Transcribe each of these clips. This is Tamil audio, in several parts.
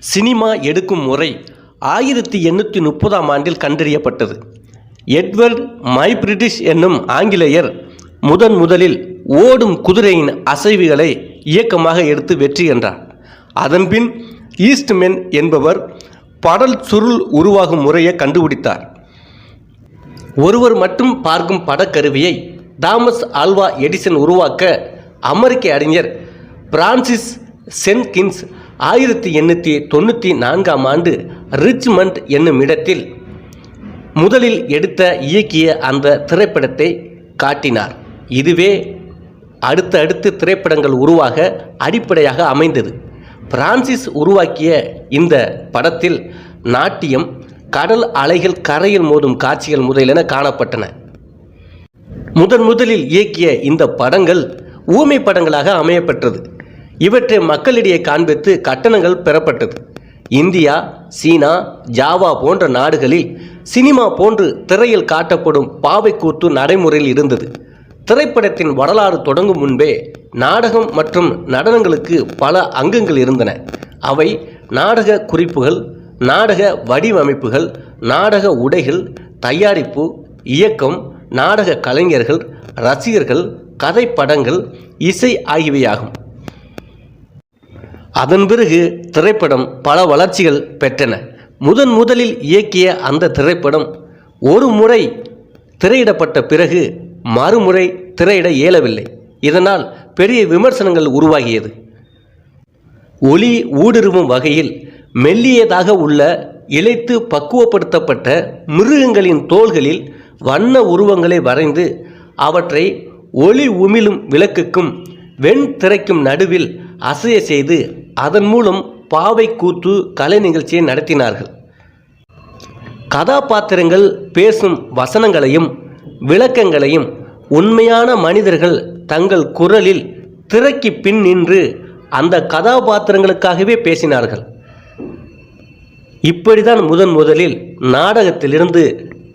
சினிமா எடுக்கும் முறை ஆயிரத்தி எண்ணூற்றி முப்பதாம் ஆண்டில் கண்டறியப்பட்டது. எட்வர்ட் மை பிரிட்டிஷ் என்னும் ஆங்கிலேயர் முதன் முதலில் ஓடும் குதிரையின் அசைவுகளை இயக்கமாக எடுத்து வெற்றி என்றார். அதன்பின் ஈஸ்ட்மென் என்பவர் படல் சுருள் உருவாகும் முறையை கண்டுபிடித்தார். ஒருவர் மட்டும் பார்க்கும் படக்கருவியை தாமஸ் ஆல்வா எடிசன் உருவாக்க அமெரிக்க அறிஞர் பிரான்சிஸ் சென்கின்ஸ் ஆயிரத்தி எண்ணூற்றி தொண்ணூற்றி நான்காம் ஆண்டு ரிச்மண்ட் என்னும் இடத்தில் முதலில் எடுத்த இயக்கிய அந்த திரைப்படத்தை காட்டினார். இதுவே அடுத்த அடுத்து திரைப்படங்கள் உருவாக அடிப்படையாக அமைந்தது. பிரான்சிஸ் உருவாக்கிய இந்த படத்தில் நாட்டியம் கடல் அலைகள் கரையில் மோதும் காட்சிகள் முதலென காணப்பட்டன. முதன் முதலில் இயக்கிய இந்த படங்கள் ஊமை படங்களாக அமையப்பெற்றது. இவற்றை மக்களிடையே காண்பித்து கட்டணங்கள் பெறப்பட்டது. இந்தியா சீனா ஜாவா போன்ற நாடுகளில் சினிமா போன்று திரையில் காட்டப்படும் பாவைக்கூத்து நடைமுறையில் இருந்தது. திரைப்படத்தின் வரலாறு தொடங்கும் முன்பே நாடகம் மற்றும் நடனங்களுக்கு பல அங்கங்கள் இருந்தன. அவை நாடக குறிப்புகள் நாடக வடிவமைப்புகள் நாடக உடைகள் தயாரிப்பு இயக்கம் நாடக கலைஞர்கள் ரசிகர்கள் கதை படங்கள் இசை ஆகியவையாகும். அதன் பிறகு திரைப்படம் பல வளர்ச்சிகள் பெற்றன. முதன் முதலில் இயக்கிய அந்த திரைப்படம் ஒரு முறை திரையிடப்பட்ட பிறகு மறுமுறை திரையிட இயலவில்லை. இதனால் பெரிய விமர்சனங்கள் உருவாகியது. ஒளி ஊடுருவும் வகையில் மெல்லியதாக உள்ள இழைத்து பக்குவப்படுத்தப்பட்ட மிருகங்களின் தோள்களில் வண்ண உருவங்களை வரைந்து அவற்றை ஒளி உமிழும் விளக்குக்கும் வெண் திரைக்கும் நடுவில் அசைய செய்து அதன் மூலம் பாவை கூத்து கலை நிகழ்ச்சியை நடத்தினார்கள். கதாபாத்திரங்கள் பேசும் வசனங்களையும் விளக்கங்களையும் உண்மையான மனிதர்கள் தங்கள் குரலில் திரைக்கு பின் நின்று அந்த கதாபாத்திரங்களுக்காகவே பேசினார்கள். இப்படிதான் முதன் முதலில் நாடகத்திலிருந்து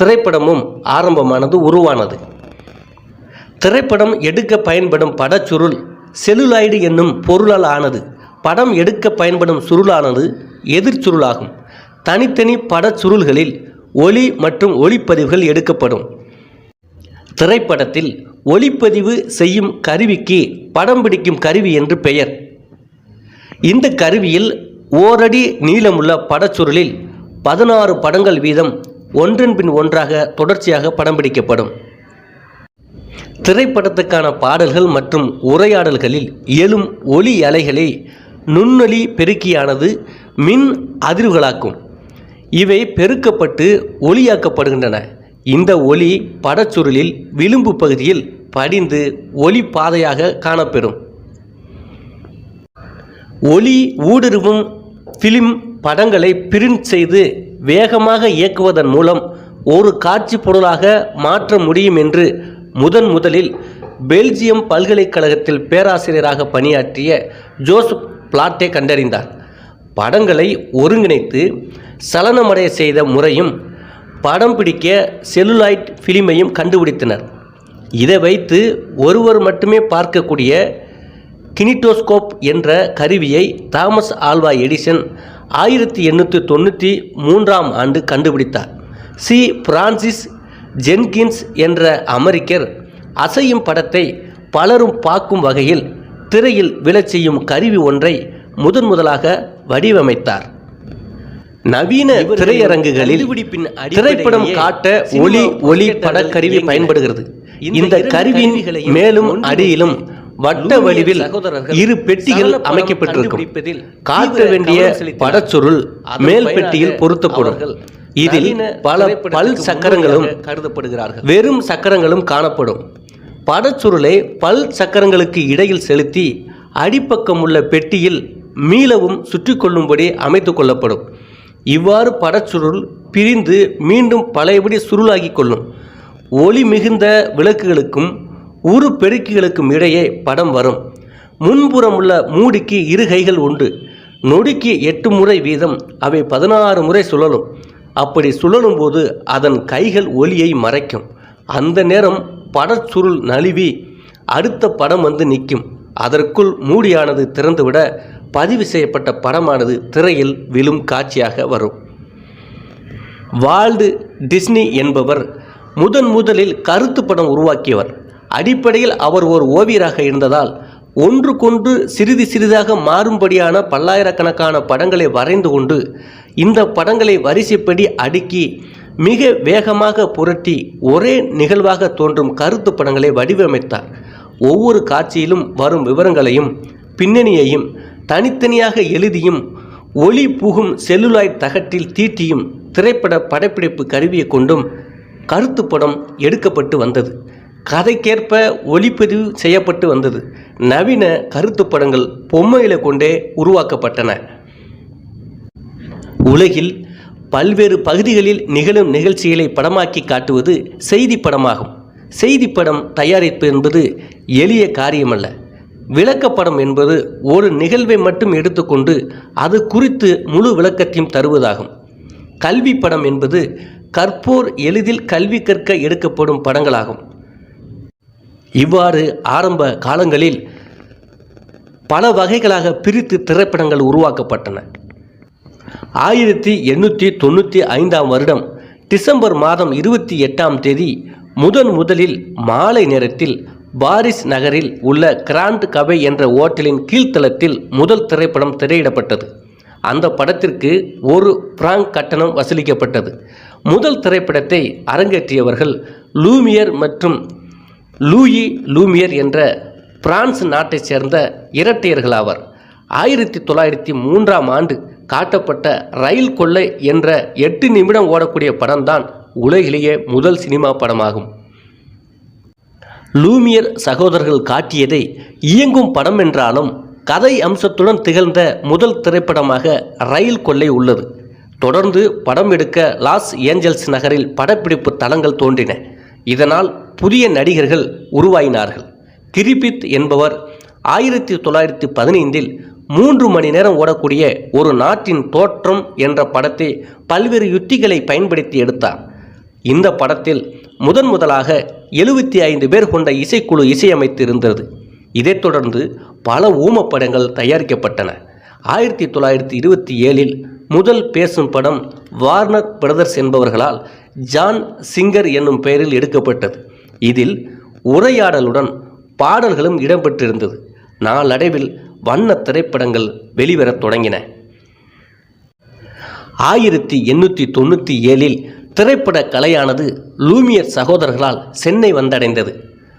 திரைப்படமும் ஆரம்பமானது உருவானது. திரைப்படம் எடுக்க பயன்படும் படச்சுருள் செலுலாய்டு என்னும் பொருளால் ஆனது படம் எடுக்க பயன்படும் சுருளானது எதிர்ச்சுருளாகும் தனித்தனி படச்சுருள்களில் ஒளி மற்றும் ஒளிப்பதிவுகள் எடுக்கப்படும். திரைப்படத்தில் ஒளிப்பதிவு செய்யும் கருவிக்கு படம் பிடிக்கும் கருவி என்று பெயர். இந்த கருவியில் ஓரடி நீளமுள்ள படச்சுருளில் பதினாறு படங்கள் வீதம் ஒன்றன் பின் ஒன்றாக தொடர்ச்சியாக படம் பிடிக்கப்படும். திரைப்படத்துக்கான பாடல்கள் மற்றும் உரையாடல்களில் எழும் ஒலி அலைகளை நுண்ணொலி பெருக்கியானது மின் அதிர்வுகளாக்கும். இவை பெருக்கப்பட்டு ஒளியாக்கப்படுகின்றன இந்த ஒளி படச்சுருளில் விளிம்பு பகுதியில் படிந்து ஒளி பாதையாக காணப்பெறும். ஒளி ஊடுருவும் ஃபிலிம் படங்களை பிரிண்ட் செய்து வேகமாக இயக்குவதன் மூலம் ஒரு காட்சி பொருளாக மாற்ற முடியும் என்று முதன் முதலில் பெல்ஜியம் பல்கலைக்கழகத்தில் பேராசிரியராக பணியாற்றிய ஜோசப் பிளாட்டே கண்டறிந்தார். படங்களை ஒருங்கிணைத்து சலனமடைய செய்த முறையும் படம் பிடிக்க செல்லுலாய்ட் ஃபிலிமையும் கண்டுபிடித்தனர். இதை வைத்து ஒருவர் மட்டுமே பார்க்கக்கூடிய கினிட்டோஸ்கோப் என்ற கருவியை தாமஸ் ஆல்வா எடிசன் ஆயிரத்தி எண்ணூற்றி தொண்ணூற்றி மூன்றாம் ஆண்டு கண்டுபிடித்தார். சி பிரான்சிஸ் ஜென்கின்ஸ் என்ற அமெரிக்கர் அசையும் படத்தை பலரும் பார்க்கும் வகையில் திரையில் விழச் செய்யும் கருவி ஒன்றை முதன் முதலாக வடிவமைத்தார். நவீன திரையரங்குகளில் திரைப்படம் காட்ட ஒளி ஒளி படக்கருவி பயன்படுகிறது. இந்த கருவியின் மேலும் அடியிலும் வட்ட வடிவில் இரு பெட்டிகள் அமைக்கப்பட்டிருக்கும். காட்ட வேண்டிய படச்சுருள் மேல் பெட்டியில் பொருத்தப்படும். இதில் பல பல் சக்கரங்களும் கருதப்படுகிறார்கள். வெறும் சக்கரங்களும் காணப்படும். படச்சுருளை பல் சக்கரங்களுக்கு இடையில் செலுத்தி அடிப்பக்கம் உள்ள பெட்டியில் மீளவும் சுற்றி கொள்ளும்படி அமைத்து கொள்ளப்படும். இவ்வாறு படச்சுருள் பிரிந்து மீண்டும் பழையபடி சுருளாகி கொள்ளும். ஒளி மிகுந்த விளக்குகளுக்கும் உரு பெருக்கிகளுக்கும் இடையே படம் வரும். முன்புறம் உள்ள மூடிக்கு இரு கைகள் உண்டு. நொடிக்கு எட்டு முறை வீதம். அவை பதினாறு முறை சுழலும். அப்படி சுழலும் போது அதன் கைகள் ஒலியை மறைக்கும். அந்த நேரம் படச்சுருள் நழுவி அடுத்த படம் வந்து நிற்கும். அதற்குள் மூடியானது திறந்துவிட பதிவு செய்யப்பட்ட படமானது திரையில் விழும் காட்சியாக வரும். வால்டு டிஸ்னி என்பவர் முதன் முதலில் கருத்து படம் உருவாக்கியவர். அடிப்படையில் அவர் ஒரு ஓவியராக இருந்ததால் ஒன்றுக்கொன்று சிறிது சிறிதாக மாறும்படியான பல்லாயிரக்கணக்கான படங்களை வரைந்து கொண்டு இந்த படங்களை வரிசைப்படி அடுக்கி மிக வேகமாக புரட்டி ஒரே நிகழ்வாக தோன்றும் கருத்து படங்களை வடிவமைத்தார். ஒவ்வொரு காட்சியிலும் வரும் விவரங்களையும் பின்னணியையும் தனித்தனியாக எழுதியும் ஒளி புகும் செல்லுலாய் தகட்டில் தீட்டியும் திரைப்பட படப்பிடிப்பு கருவியை கொண்டும் கருத்து படம் எடுக்கப்பட்டு வந்தது. கதைக்கேற்ப ஒளிப்பதிவு செய்யப்பட்டு வந்தது. நவீன கருத்து படங்கள் பொம்மைகளை கொண்டே உருவாக்கப்பட்டன. உலகில் பல்வேறு பகுதிகளில் நிகழும் நிகழ்ச்சிகளை படமாக்கி காட்டுவது செய்தி படமாகும். செய்தி படம் தயாரிப்பு என்பது எளிய காரியமல்ல. விளக்கப்படம் என்பது ஒரு நிகழ்வை மட்டும் எடுத்துக்கொண்டு அது குறித்து முழு விளக்கத்தையும் தருவதாகும். கல்வி படம் என்பது கற்போர் எளிதில் கல்வி கற்க எடுக்கப்படும் படங்களாகும். இவ்வாறு ஆரம்ப காலங்களில் பல வகைகளாக பிரித்து திரைப்படங்கள் உருவாக்கப்பட்டன. ஆயிரத்தி எண்ணூற்றி தொண்ணூற்றி ஐந்தாம் வருடம் டிசம்பர் மாதம் இருபத்தி எட்டாம் தேதி முதன் முதலில் மாலை நேரத்தில் பாரிஸ் நகரில் உள்ள கிராண்ட் கபை என்ற ஓட்டலின் கீழ்த்தளத்தில் முதல் திரைப்படம் திரையிடப்பட்டது. அந்த படத்திற்கு ஒரு பிராங்க் கட்டணம் வசூலிக்கப்பட்டது. முதல் திரைப்படத்தை அரங்கேற்றியவர்கள் லூமியர் மற்றும் லூயி லூமியர் என்ற பிரான்ஸ் நாட்டைச் சேர்ந்த இரட்டையர்கள் ஆவர் ஆயிரத்தி தொள்ளாயிரத்தி மூன்றாம் ஆண்டு காட்டப்பட்ட ரயில் கொள்ளை என்ற எட்டு நிமிடம் ஓடக்கூடிய படம்தான் உலகிலேயே முதல் சினிமா படமாகும். லூமியர் சகோதரர்கள் காட்டியதை இயங்கும் படம் என்றாலும் கதை அம்சத்துடன் திகழ்ந்த முதல் திரைப்படமாக ரயில் கொள்ளை உள்ளது. தொடர்ந்து படம் எடுக்க லாஸ் ஏஞ்சல்ஸ் நகரில் படப்பிடிப்பு தளங்கள் தோன்றின. இதனால் புதிய நடிகர்கள் உருவாயினார்கள். கிரிபித் என்பவர் ஆயிரத்தி தொள்ளாயிரத்தி பதினைந்தில் மூன்று மணி நேரம் ஓடக்கூடிய ஒரு நாட்டின் தோற்றம் என்ற படத்தை பல்வேறு யுத்திகளை பயன்படுத்தி எடுத்தார். இந்த படத்தில் முதன் முதலாக எழுபத்தி ஐந்து பேர் கொண்ட இசைக்குழு இசையமைத்து இருந்தது இதைத் தொடர்ந்து பல ஊமப்படங்கள் தயாரிக்கப்பட்டன. ஆயிரத்தி தொள்ளாயிரத்தி இருபத்தி ஏழில் முதல் பேசும் படம் வார்னர் பிரதர்ஸ் என்பவர்களால் ஜான் சிங்கர் என்னும் பெயரில் எடுக்கப்பட்டது. இதில் உரையாடலுடன் பாடல்களும் இடம்பெற்றிருந்தது. நாளடைவில் வண்ண திரைப்படங்கள் வெளிவரத் தொடங்கின. ஆயிரத்தி எண்ணூற்றி தொண்ணூற்றி ஏழில் திரைப்பட கலையானது லூமியர் சகோதரர்களால் சென்னை வந்தடைந்தது.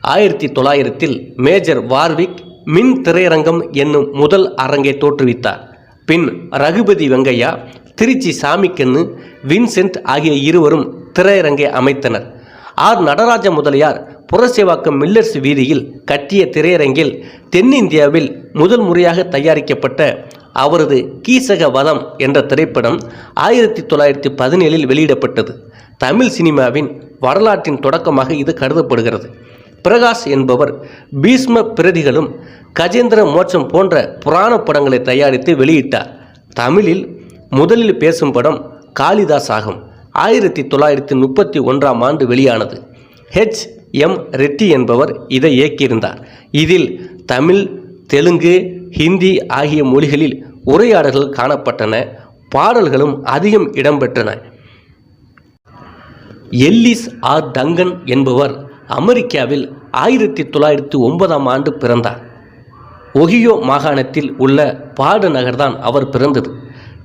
ஆயிரத்தி தொள்ளாயிரத்தில் மேஜர் வார்விக் மின் திரையரங்கம் என்னும் முதல் அரங்கை தோற்றுவித்தார். பின் ரகுபதி வெங்கையா திருச்சி சாமிக்கண்ணு வின்சென்ட் ஆகிய இருவரும் திரையரங்கை அமைத்தனர். ஆர். நடராஜ முதலியார் புரசேவாக்கம் மில்லர்ஸ் வீதியில் கட்டிய திரையரங்கில் தென்னிந்தியாவில் முதல் முறையாக தயாரிக்கப்பட்ட அவரது கீசக வதம் என்ற திரைப்படம் ஆயிரத்தி தொள்ளாயிரத்தி பதினேழில் வெளியிடப்பட்டது. தமிழ் சினிமாவின் வரலாற்றின் தொடக்கமாக இது கருதப்படுகிறது. பிரகாஷ் என்பவர் பீஷ்ம பிரதிகளும் கஜேந்திர மோட்சம் போன்ற புராண படங்களை தயாரித்து வெளியிட்டார். தமிழில் முதலில் பேசும் படம் காளிதாஸ் ஆகும். ஆயிரத்தி தொள்ளாயிரத்தி முப்பத்தி ஒன்றாம் ஆண்டு வெளியானது. ஹெச் எம் ரெட்டி என்பவர் இதை இயக்கியிருந்தார். இதில் தமிழ் தெலுங்கு ஹிந்தி ஆகிய மொழிகளில் உரையாடல்கள் காணப்பட்டன. பாடல்களும் அதிகம் இடம்பெற்றன. எல்லிஸ் ஆர் டங்கன் என்பவர் அமெரிக்காவில் ஆயிரத்தி தொள்ளாயிரத்தி ஒன்பதாம் ஆண்டு பிறந்தார். ஒகியோ மாகாணத்தில் உள்ள பாட நகர்தான் அவர் பிறந்தது.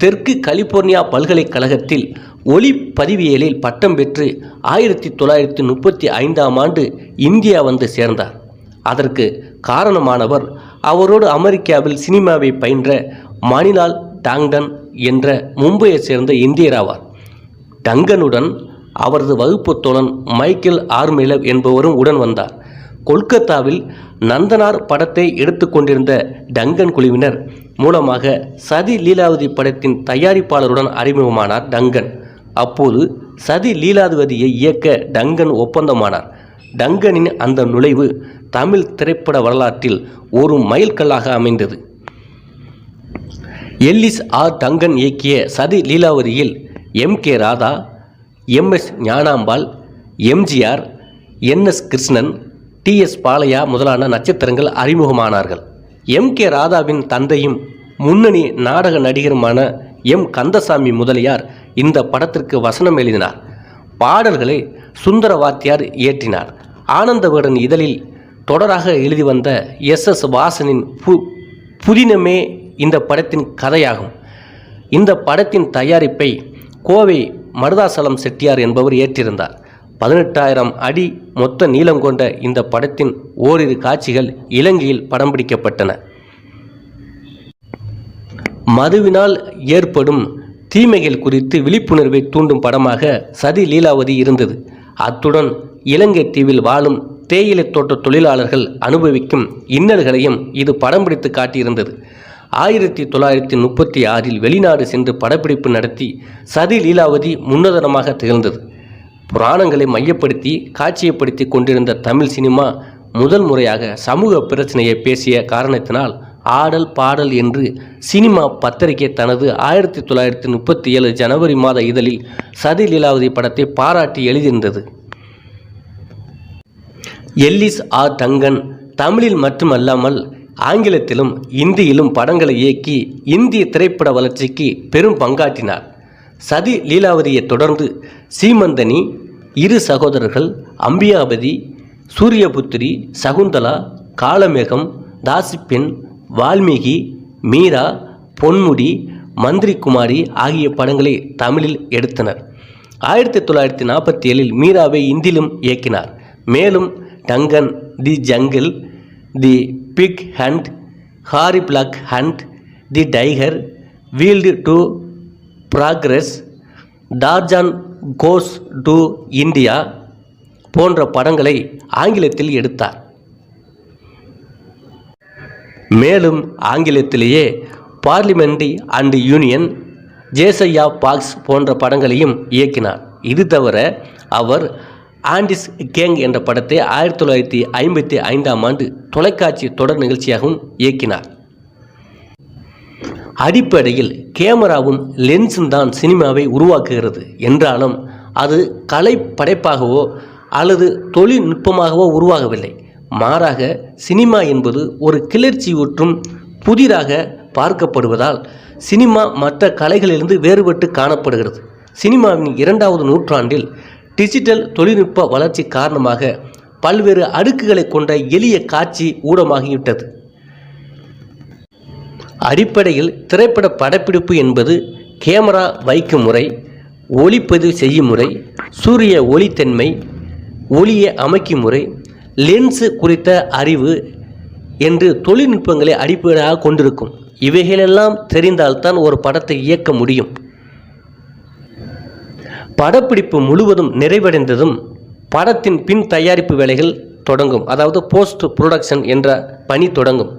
தெற்கு கலிபோர்னியா பல்கலைக்கழகத்தில் ஒளிப்பதிவியலில் பட்டம் பெற்று ஆயிரத்தி தொள்ளாயிரத்தி முப்பத்தி ஐந்தாம் ஆண்டு இந்தியா வந்து சேர்ந்தார். அதற்கு காரணமானவர் அவரோடு அமெரிக்காவில் சினிமாவை பயின்ற மணிலால் டாங்டன் என்ற மும்பையைச் சேர்ந்த இந்தியர் ஆவார். டங்கனுடன் அவரது வகுப்பு தோழன் மைக்கேல் ஆர்மிலவ் என்பவரும் உடன் வந்தார். கொல்கத்தாவில் நந்தனார் படத்தை எடுத்துக்கொண்டிருந்த டங்கன் குழுவினர் மூலமாக சதி லீலாவதி படத்தின் தயாரிப்பாளருடன் அறிமுகமானார் டங்கன். அப்போது சதி லீலாவதியை இயக்க டங்கன் ஒப்பந்தமானார். டங்கனின் அந்த நுழைவு தமிழ் திரைப்பட வரலாற்றில் ஒரு மைல்கல்லாக அமைந்தது. எல்லிஸ் ஆர் டங்கன் இயக்கிய சதி லீலாவதியில் M K Radha M S Gnanambal MGR N S Krishnan T S Balaiah முதலான நட்சத்திரங்கள் அறிமுகமானார்கள். எம் கே ராதாவின் தந்தையும் முன்னணி நாடக நடிகருமான எம் கந்தசாமி முதலியார் இந்த படத்திற்கு வசனம் எழுதினார். பாடல்களை சுந்தர வாத்தியார் இயற்றினார். ஆனந்தவிகடன் இதழில் தொடராக எழுதி வந்த எஸ் எஸ் வாசனின் பு புதினமே இந்த படத்தின் கதையாகும். இந்த படத்தின் தயாரிப்பை கோவை மருதாசலம் செட்டியார் என்பவர் ஏற்றிருந்தார். பதினெட்டாயிரம் அடி மொத்த நீளம் கொண்ட இந்த படத்தின் ஓரிரு காட்சிகள் இலங்கையில் படம் பிடிக்கப்பட்டன. மதுவினால் ஏற்படும் தீமைகள் குறித்து விழிப்புணர்வை தூண்டும் படமாக சதி லீலாவதி இருந்தது. அத்துடன் இலங்கை தீவில் வாழும் தேயிலை தோட்ட தொழிலாளர்கள் அனுபவிக்கும் இன்னல்களையும் இது படம் பிடித்து காட்டியிருந்தது. ஆயிரத்தி தொள்ளாயிரத்தி முப்பத்தி ஆறில் வெளிநாடு சென்று படப்பிடிப்பு நடத்தி சதி லீலாவதி முன்னதனமாக திகழ்ந்தது. புராணங்களை மையப்படுத்தி காட்சியப்படுத்தி கொண்டிருந்த தமிழ் சினிமா முதல் முறையாக சமூக பிரச்சனையை பேசிய காரணத்தினால் ஆடல் பாடல் என்று சினிமா பத்திரிகை தனது ஆயிரத்தி தொள்ளாயிரத்தி முப்பத்தி ஏழு ஜனவரி மாத இதழில் சதி லீலாவதி படத்தை பாராட்டி எழுதியிருந்தது. எல்லிஸ் ஆர் தங்கன் தமிழில் மட்டுமல்லாமல் ஆங்கிலத்திலும் இந்தியிலும் படங்களை இயக்கி இந்திய திரைப்பட வளர்ச்சிக்கு பெரும் பங்காற்றினார். சதி லீலாவதியை தொடர்ந்து சீமந்தனி இரு சகோதரர்கள் அம்பியாபதி சூரியபுத்திரி சகுந்தலா காளமேகம் தாசிப்பெண் வால்மீகி மீரா பொன்முடி மந்திரி குமாரி ஆகிய படங்களை தமிழில் எடுத்தனர். ஆயிரத்தி தொள்ளாயிரத்தி நாற்பத்தி ஏழில் மீராவை இந்தியிலும் இயக்கினார். மேலும் Duncan the jungle the big hunt Harry Black hunt the tiger wheel to progress Tarzan goes to India போன்ற படங்களை ஆங்கிலத்தில் எடுத்தார். மேலும் ஆங்கிலத்திலேயே parliamentary and union Josiah box போன்ற படங்களையும் இயக்கினார். இது தவிர அவர் ஆண்டிஸ் கேங் என்ற படத்தை ஆயிரத்தி தொள்ளாயிரத்தி ஐம்பத்தி ஐந்தாம் ஆண்டு தொலைக்காட்சி தொடர் நிகழ்ச்சியாகவும் இயக்கினார். அடிப்படையில் கேமராவும் லென்ஸும் தான் சினிமாவை உருவாக்குகிறது. என்றாலும் அது கலை படைப்பாகவோ அல்லது தொழில்நுட்பமாகவோ உருவாகவில்லை. மாறாக சினிமா என்பது ஒரு கிளர்ச்சியூற்றும் புதிராக பார்க்கப்படுவதால் சினிமா மற்ற கலைகளிலிருந்து வேறுபட்டு காணப்படுகிறது. சினிமாவின் இரண்டாவது நூற்றாண்டில் டிஜிட்டல் தொழில்நுட்ப வளர்ச்சி காரணமாக பல்வேறு அடுக்குகளை கொண்ட எளிய காட்சி ஊடமாகிவிட்டது. அடிப்படையில் திரைப்பட படப்பிடிப்பு என்பது கேமரா வைக்கும் முறை ஒளிப்பதிவு செய்யும் முறை சூரிய ஒளித்தன்மை ஒளியை அமைக்கும் முறை லென்ஸு குறித்த அறிவு என்று தொழில்நுட்பங்களை அடிப்படையாக கொண்டிருக்கும். இவைகளெல்லாம் தெரிந்தால்தான் ஒரு படத்தை இயக்க முடியும். படப்பிடிப்பு முழுவதும் நிறைவடைந்ததும் படத்தின் பின் தயாரிப்பு வேலைகள் தொடங்கும். அதாவது போஸ்ட் ப்ரொடக்ஷன் என்ற பணி தொடங்கும்.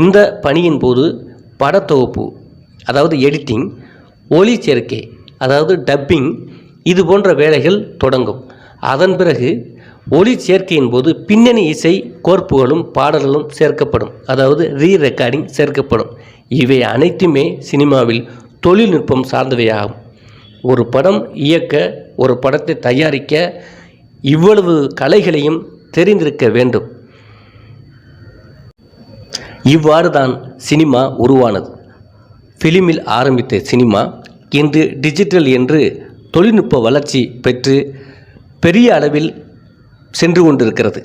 இந்த பணியின் போது படத்தொகுப்பு அதாவது எடிட்டிங் ஒளி சேர்க்கை அதாவது டப்பிங் இது போன்ற வேலைகள் தொடங்கும். அதன் பிறகு ஒளி சேர்க்கையின் போது பின்னணி இசை கோர்ப்புகளும் பாடல்களும் சேர்க்கப்படும். அதாவது ரீ ரெக்கார்டிங் சேர்க்கப்படும். இவை அனைத்துமே சினிமாவில் தொழில்நுட்பம் சார்ந்தவையாகும். ஒரு படம் இயக்க ஒரு படத்தை தயாரிக்க இவ்வளவு கலைகளையும் தெரிந்திருக்க வேண்டும். இவ்வாறு தான் சினிமா உருவானது. ஃபிலிமில் ஆரம்பித்த சினிமா இன்று டிஜிட்டல் என்று தொழில்நுட்ப வளர்ச்சி பெற்று பெரிய அளவில் சென்று கொண்டிருக்கிறது.